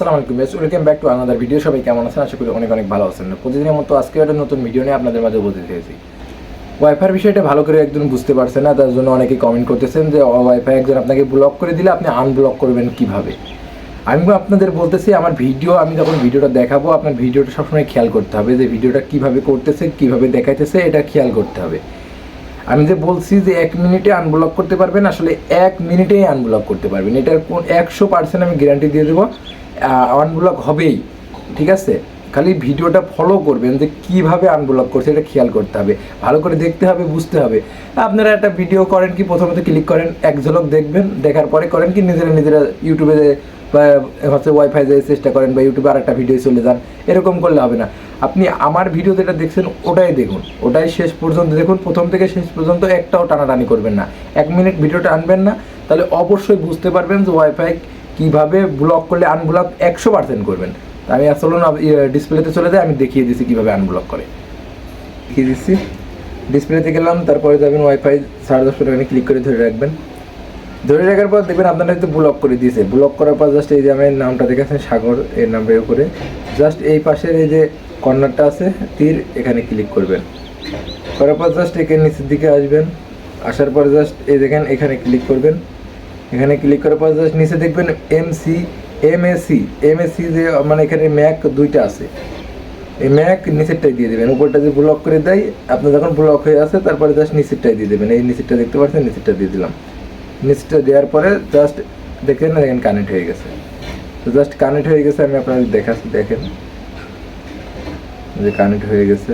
আসসালামু আলাইকুম base welcome back to another video সবাই কেমন আছেন? আশা করি অনেক অনেক ভালো আছেন। প্রতিদিনের মতো আজকে একটা নতুন ভিডিও নিয়ে আপনাদের মাঝে বলতে চেয়েছি ওয়াইফাইয়ের বিষয়টা ভালো করে একজন বুঝতে পারছেন না, তার জন্য অনেকে কমেন্ট করতেছেন যে ওয়াইফাই একজন আপনাকে ব্লক করে দিলে আপনি আনব্লক করবেন কীভাবে? আমি আপনাদের বলতেছি, আমার ভিডিও আমি যখন ভিডিওটা দেখাবো, আপনার ভিডিওটা সবসময় খেয়াল করতে হবে যে ভিডিওটা কীভাবে করতেছে, কীভাবে দেখাইতেছে, এটা খেয়াল করতে হবে। আমি যে বলছি যে, এক মিনিটে আনব্লক করতে পারবেন, আসলে এক মিনিটেই আনব্লক করতে পারবেন। এটার কোন একশো পার্সেন্ট আমি গ্যারান্টি দিয়ে দেবো। আনব্লক হবেই, ঠিক আছে? খালি ভিডিওটা ফলো করবেন যে কীভাবে আনব্লক করছে, এটা খেয়াল করতে হবে। ভালো করে দেখতে হবে, বুঝতে হবে। আপনারা একটা ভিডিও করেন কি প্রথমত ক্লিক করেন, এক ঝলক দেখবেন, দেখার পরে করেন কি, নিজেরা নিজেরা ইউটিউবে বা, হচ্ছে ওয়াইফাই যে চেষ্টা করেন, বা ইউটিউবে আর একটা ভিডিও চলে যান, এরকম করলে হবে না। আপনি আমার ভিডিও যেটা দেখছেন, ওটাই দেখুন। ওটাই শেষ পর্যন্ত দেখুন, প্রথম থেকে শেষ পর্যন্ত একটাও টানাটানি করবেন না। এক মিনিট ভিডিওটা আনবেন না, তাহলে অবশ্যই বুঝতে পারবেন যে ওয়াইফাই কীভাবে ব্লক করলে আনব্লক একশো পার্সেন্ট করবেন? আমি আসলে না ডিসপ্লেতে চলে যাই আমি দেখিয়ে দিচ্ছি কীভাবে আনব্লক করে। দেখিয়ে দিচ্ছি ডিসপ্লেতে গেলাম, তারপরে যাবেন ওয়াইফাই সাড়ে দশ টাকা ক্লিক করে ধরে রাখবেন। ধরে রাখার পর দেখবেন আপনারা হয়তো ব্লক করে দিয়েছে। ব্লক করার পর জাস্ট এই যে আমি নামটা দেখেছেন, সাগর, এর নামের উপরে। জাস্ট এই পাশের এই যে কর্নারটা আছে, তীর, এখানে ক্লিক করবেন। করার পর জাস্ট এখানে নিচের দিকে আসবেন। আসার পর জাস্ট এই দেখেন, এখানে ক্লিক করবেন। এখানে ক্লিক করার পর নিচে দেখবেন M C M AC M AC যে মানে এখানে ম্যাক দুইটা আছে। এই ম্যাক নিচেরটাই দিয়ে দেবেন। উপরটা যে ব্লক করে দেয় আপনার যখন ব্লক হয়ে আসে, তারপরে জাস্ট নিচেরটাই দিয়ে দেবেন। এই নিচেরটা দেখতে পাচ্ছেন, নিচেরটা দিয়ে দিলাম। নিচটা দেওয়ার পরে জাস্ট দেখেন দেখেন কানেক্ট হয়ে গেছে। তো জাস্ট কানেক্ট হয়ে গেছে, আমি আপনাদের দেখাচ্ছি, দেখেন। যে কানেক্ট হয়ে গেছে।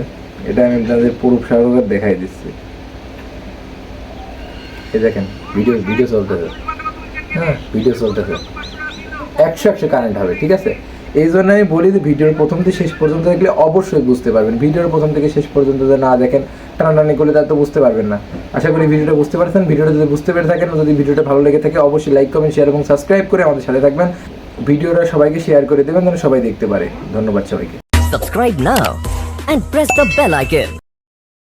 এটা আমি আপনাদের পুরো সহকারে দেখাই দিচ্ছি। এই দেখেন ভিডিও ভিডিও চলতেছে। হ্যাঁ। ভিডিও চলতেছে। একশো একশো কানেক্ট হবে ঠিক আছে? এই জন্য আমি বলি যে ভিডিওর প্রথম থেকে শেষ পর্যন্ত দেখলে অবশ্যই বুঝতে পারবেন। ভিডিওর প্রথম থেকে শেষ পর্যন্ত যদি না দেখেন টানাটানি করলে তার তো বুঝতে পারবেন না। আশা করি ভিডিওটা বুঝতে পারছেন। ভিডিওটা যদি বুঝতে পেরে থাকেন যদি ভিডিওটা ভালো লেগে থাকে অবশ্যই লাইক কমেন্ট শেয়ার এবং সাবস্ক্রাইব করে আমাদের সাথে থাকবেন। ভিডিওটা সবাইকে শেয়ার করে দেবেন যেন সবাই দেখতে পারে। ধন্যবাদ সবাইকে। Subscribe now and press the bell icon.